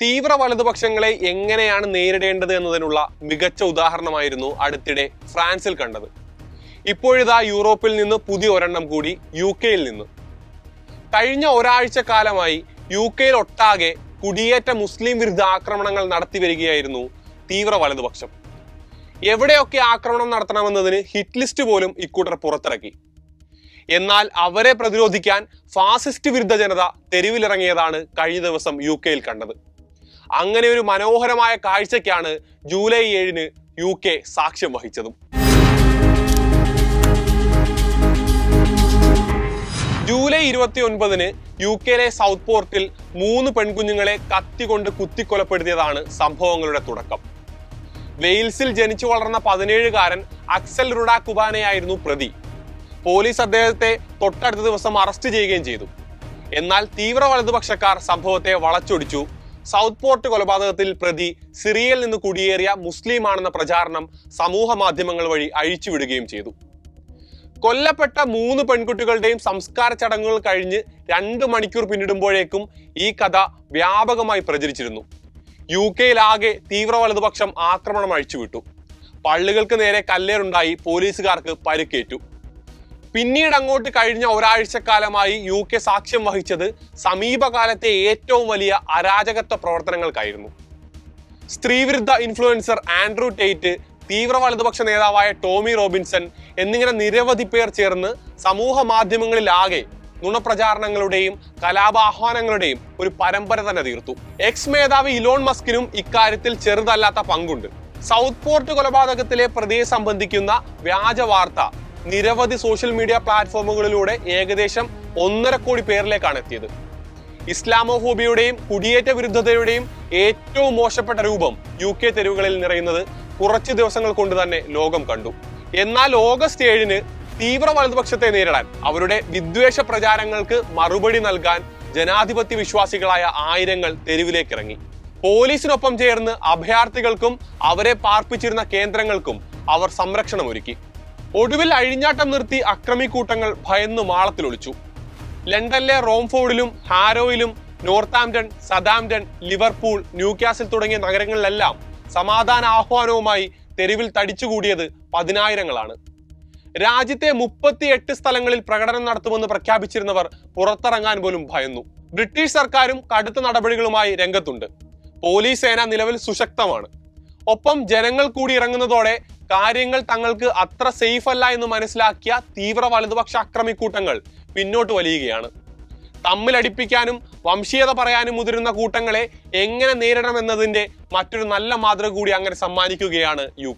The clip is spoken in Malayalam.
തീവ്ര വലതുപക്ഷങ്ങളെ എങ്ങനെയാണ് നേരിടേണ്ടത് എന്നതിനുള്ള മികച്ച ഉദാഹരണമായിരുന്നു അടുത്തിടെ ഫ്രാൻസിൽ കണ്ടത്. ഇപ്പോഴിതാ യൂറോപ്പിൽ നിന്ന് പുതിയ ഒരെണ്ണം കൂടി യു കെയിൽ നിന്ന്. കഴിഞ്ഞ ഒരാഴ്ച കാലമായി യു കെയിൽ ഒട്ടാകെ കുടിയേറ്റ മുസ്ലിം വിരുദ്ധ ആക്രമണങ്ങൾ നടത്തി വരികയായിരുന്നു തീവ്ര വലതുപക്ഷം. എവിടെയൊക്കെ ആക്രമണം നടത്തണമെന്നതിന് ഹിറ്റ് ലിസ്റ്റ് പോലും ഇക്കൂട്ടർ പുറത്തിറക്കി. എന്നാൽ അവരെ പ്രതിരോധിക്കാൻ ഫാസിസ്റ്റ് വിരുദ്ധ ജനത തെരുവിലിറങ്ങിയതാണ് കഴിഞ്ഞ ദിവസം യു കെയിൽ കണ്ടത്. അങ്ങനെ ഒരു മനോഹരമായ കാഴ്ചയ്ക്കാണ് ജൂലൈ ഏഴിന് യു കെ സാക്ഷ്യം വഹിച്ചതും. ജൂലൈ ഇരുപത്തി ഒൻപതിന് യു കെയിലെ സൗത്ത് പോർട്ടിൽ മൂന്ന് പെൺകുഞ്ഞുങ്ങളെ കത്തിക്കൊണ്ട് കുത്തിക്കൊലപ്പെടുത്തിയതാണ് സംഭവങ്ങളുടെ തുടക്കം. വെയിൽസിൽ ജനിച്ചു വളർന്ന പതിനേഴുകാരൻ അക്സൽ റുഡാ കുബാനയായിരുന്നു പ്രതി. പോലീസ് അദ്ദേഹത്തെ തൊട്ടടുത്ത ദിവസം അറസ്റ്റ് ചെയ്യുകയും ചെയ്തു. എന്നാൽ തീവ്ര വലതുപക്ഷക്കാർ സംഭവത്തെ വളച്ചൊടിച്ചു. സൗത്ത് പോർട്ട് കൊലപാതകത്തിൽ പ്രതി സിറിയയിൽ നിന്ന് കുടിയേറിയ മുസ്ലിമാണെന്ന പ്രചാരണം സമൂഹ മാധ്യമങ്ങൾ വഴി അഴിച്ചുവിടുകയും ചെയ്തു. കൊല്ലപ്പെട്ട മൂന്ന് പെൺകുട്ടികളുടെയും സംസ്കാര ചടങ്ങുകൾ കഴിഞ്ഞ് രണ്ട് മണിക്കൂർ പിന്നിടുമ്പോഴേക്കും ഈ കഥ വ്യാപകമായി പ്രചരിച്ചിരുന്നു. യു കെയിലാകെ തീവ്ര വലതുപക്ഷം ആക്രമണം അഴിച്ചുവിട്ടു. പള്ളികൾക്ക് നേരെ കല്ലേറുണ്ടായി പോലീസുകാർക്ക് പരിക്കേറ്റു. പിന്നീട് അങ്ങോട്ട് കഴിഞ്ഞ ഒരാഴ്ചക്കാലമായി യു കെ സാക്ഷ്യം വഹിച്ചത് സമീപകാലത്തെ ഏറ്റവും വലിയ അരാജകത്വ പ്രവർത്തനങ്ങൾക്കായിരുന്നു. സ്ത്രീവിരുദ്ധ ഇൻഫ്ലുവൻസർ ആൻഡ്രൂ ടേറ്റ് തീവ്ര വലതുപക്ഷ നേതാവായ ടോമി റോബിൻസൺ എന്നിങ്ങനെ നിരവധി പേർ ചേർന്ന് സമൂഹ മാധ്യമങ്ങളിലാകെ നുണപ്രചാരണങ്ങളുടെയും കലാപാഹ്വാനങ്ങളുടെയും ഒരു പരമ്പര തന്നെ തീർത്തു. എക്സ് മേധാവി ഇലോൺ മസ്കിനും ഇക്കാര്യത്തിൽ ചെറുതല്ലാത്ത പങ്കുണ്ട്. സൗത്ത് പോർട്ട് കൊലപാതകത്തിലെ പ്രതിയെ സംബന്ധിക്കുന്ന വ്യാജ വാർത്ത നിരവധി സോഷ്യൽ മീഡിയ പ്ലാറ്റ്ഫോമുകളിലൂടെ ഏകദേശം ഒന്നര കോടി പേരിലേക്കാണ് എത്തിയത്. ഇസ്ലാമോഫോബിയുടെയും കുടിയേറ്റ വിരുദ്ധതയുടെയും ഏറ്റവും മോശപ്പെട്ട രൂപം യു കെ തെരുവുകളിൽ നിറയുന്നത് കുറച്ച് ദിവസങ്ങൾ കൊണ്ട് തന്നെ ലോകം കണ്ടു. എന്നാൽ ഓഗസ്റ്റ് ഏഴിന് തീവ്ര വലതുപക്ഷത്തെ നേരിടാൻ അവരുടെ വിദ്വേഷ പ്രചാരങ്ങൾക്ക് മറുപടി നൽകാൻ ജനാധിപത്യ വിശ്വാസികളായ ആയിരങ്ങൾ തെരുവിലേക്ക് ഇറങ്ങി പോലീസിനൊപ്പം ചേർന്ന് അഭയാർത്ഥികൾക്കും അവരെ പാർപ്പിച്ചിരുന്ന കേന്ദ്രങ്ങൾക്കും അവർ സംരക്ഷണം ഒരുക്കി ഒടുവിൽ അഴിഞ്ഞാട്ടം നിർത്തി അക്രമിക്കൂട്ടങ്ങൾ ഭയന്ന് മാളത്തിലൊളിച്ചു ലണ്ടനിലെ റോംഫോർഡിലും ഹാരോയിലും നോർത്താംപ്ടൺ സതാംപ്ടൺ ലിവർപൂൾ ന്യൂകാസിൽ തുടങ്ങിയ നഗരങ്ങളിലെല്ലാം സമാധാന ആഹ്വാനവുമായി തെരുവിൽ തടിച്ചുകൂടിയത് പതിനായിരങ്ങളാണ്. രാജ്യത്തെ മുപ്പത്തിയെട്ട് സ്ഥലങ്ങളിൽ പ്രകടനം നടത്തുമെന്ന് പ്രഖ്യാപിച്ചിരുന്നവർ പുറത്തിറങ്ങാൻ പോലും ഭയന്നു. ബ്രിട്ടീഷ് സർക്കാരും കടുത്ത നടപടികളുമായി രംഗത്തുണ്ട്. പോലീസ് സേന നിലവിൽ സുശക്തമാണ്. ഒപ്പം ജനങ്ങൾ കൂടി ഇറങ്ങുന്നതോടെ കാര്യങ്ങൾ തങ്ങൾക്ക് അത്ര സേഫ് അല്ല എന്ന് മനസ്സിലാക്കിയ തീവ്ര വലതുപക്ഷ അക്രമിക്കൂട്ടങ്ങൾ പിന്നോട്ട് വലിയുകയാണ്. തമ്മിലടിപ്പിക്കാനും വംശീയത പറയാനും മുതിരുന്ന കൂട്ടങ്ങളെ എങ്ങനെ നേരിടണമെന്നതിന്റെ മറ്റൊരു നല്ല മാതൃക കൂടി അങ്ങനെ സമ്മാനിക്കുകയാണ് യു